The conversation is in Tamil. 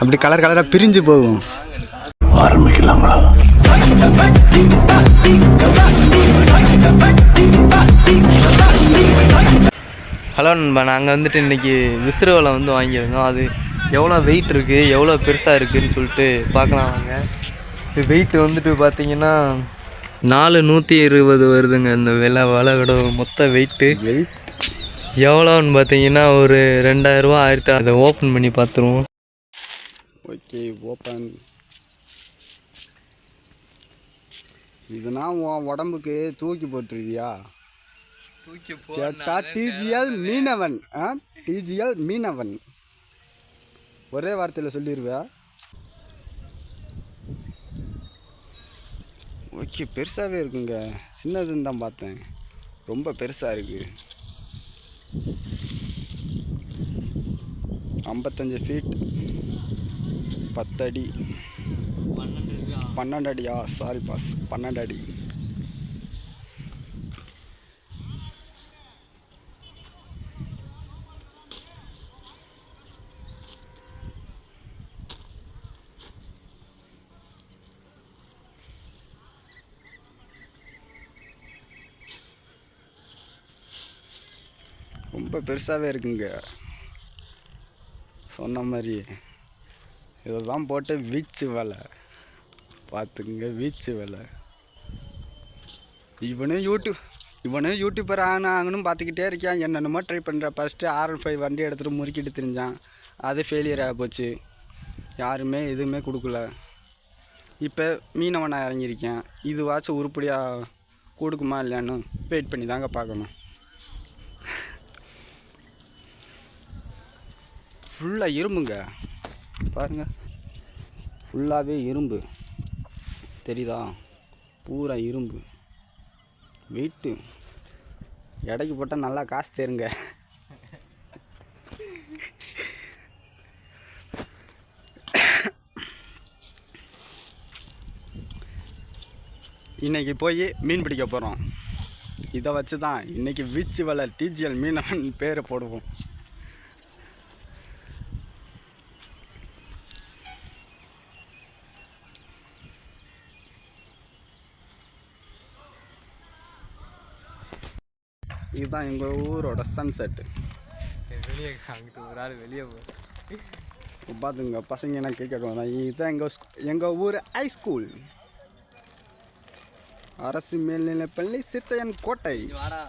அப்படி கலர் கலராக பிரிஞ்சு போகும். ஆரம்பிக்கலாங்களா? ஹலோ நண்பா நாங்கள் வந்துட்டு இன்றைக்கி விசிறுவலை வந்து வாங்கியிருந்தோம். அது எவ்வளோ வெயிட் இருக்குது எவ்வளோ பெருசாக இருக்குதுன்னு சொல்லிட்டு பார்க்கலாம் வாங்க. இது வெயிட் வந்துட்டு பார்த்தீங்கன்னா நாலு நூற்றி இருபது வருதுங்க. இந்த விலை வலையோட மொத்த வெயிட்டு எவ்வளோன்னு பார்த்தீங்கன்னா ஒரு ரெண்டாயிரரூவா ஆயிரத்தி அதை ஓப்பன் பண்ணி பார்த்துருவோம். ஓகே ஓப்பன் இதுனா உன் உடம்புக்கு தூக்கி போட்டுருவியா? கேட்டா டிஜிஎல் மீனவன். ஆ? டிஜிஎல் மீனவன். ஒரே வார்த்தையில் சொல்லிடுவியா ஓகே பெருசாகவே இருக்குங்க. சின்னதுன்னு தான் பார்த்தேன். ரொம்ப பெருசாக இருக்கு. ஐம்பத்தஞ்சு ஃபீட் பத்தடி. பன்னெண்டு அடியா சாரி பாஸ் பன்னெண்டு அடி ரொம்ப பெருசாகவே இருக்குங்க. சொன்ன மாதிரி இதெல்லாம் போட்டு வீச்சு வேலை. பார்த்துக்குங்க வீச்சு வேலை. இவனும் யூடியூப் இவனும் யூடியூபர் ஆகணும் ஆகணும் பார்த்துக்கிட்டே இருக்கான். என்னென்னமோ ட்ரை பண்ணுறேன் ஃபஸ்ட்டு ஆர் ஃபைவ் வண்டி எடுத்துகிட்டு முறுக்கிட்டு தெரிஞ்சான். அது ஃபெயிலியர் ஆக போச்சு. யாருமே எதுவுமே கொடுக்கல. இப்போ மீனவனாக இறங்கியிருக்கேன். இதுவாச்சும் உருப்படியாக கொடுக்குமா இல்லையான்னு வெயிட் பண்ணி தாங்க பார்க்கணும் ஃபுல்லாக இரும்புங்க. பாருங்கள் ஃபுல்லாகவே இரும்பு. தெரியுதா? பூரா இரும்பு. வெயிட்டு எடைக்கு போட்டால் நல்லா காசு தேருங்க. இன்றைக்கி போய் மீன் பிடிக்க போகிறோம் இதை வச்சு தான் இன்றைக்கி வீச்சு வலை டிஜிஎல் மீனவன் பேரை போடுவோம். இதுதான் எங்கள் ஊரோட சன்செட்டு வெளியே அங்கிட்டு ஒரு ஆள் வெளியே போ. பார்த்துங்க பசங்க என்ன கிரிக்கெட் இதுதான் எங்கள் எங்கள் ஊர் ஹை ஸ்கூல் அரசு மேல்நிலைப்பள்ளி சித்தையன் கோட்டை. வாடா.